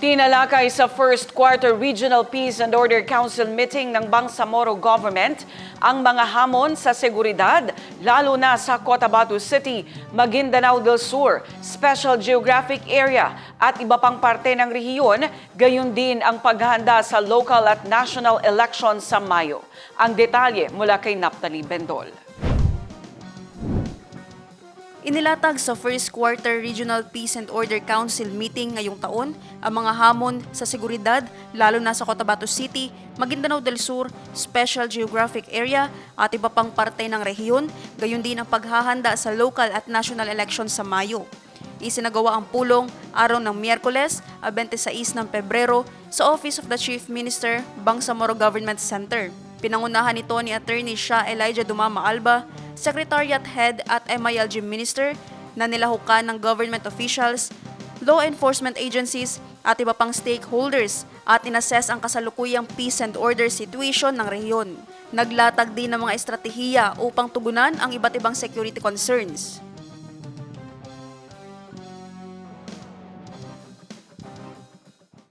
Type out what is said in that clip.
Tinalakay sa first quarter Regional Peace and Order Council meeting ng Bangsamoro Government ang mga hamon sa seguridad, lalo na sa Cotabato City, Maguindanao del Sur, Special Geographic Area at iba pang parte ng rehiyon, gayon din ang paghahanda sa local at national elections sa Mayo. Ang detalye mula kay Naptali Bendol. Inilatag sa first quarter Regional Peace and Order Council meeting ngayong taon ang mga hamon sa seguridad lalo na sa Cotabato City, Maguindanao del Sur, Special Geographic Area at iba pang parte ng rehiyon, gayon din ang paghahanda sa local at national elections sa Mayo. Isinagawa ang pulong araw ng Miyerkules, a 26 ng Pebrero sa Office of the Chief Minister, Bangsamoro Government Center. Pinangunahan ito ni Attorney Shah Elijah Dumama Alba, Secretariat Head at MILG Minister na nilahukan ng government officials, law enforcement agencies at iba pang stakeholders at inassess ang kasalukuyang peace and order situation ng rehiyon. Naglatag din ng mga estratehiya upang tugunan ang iba't ibang security concerns.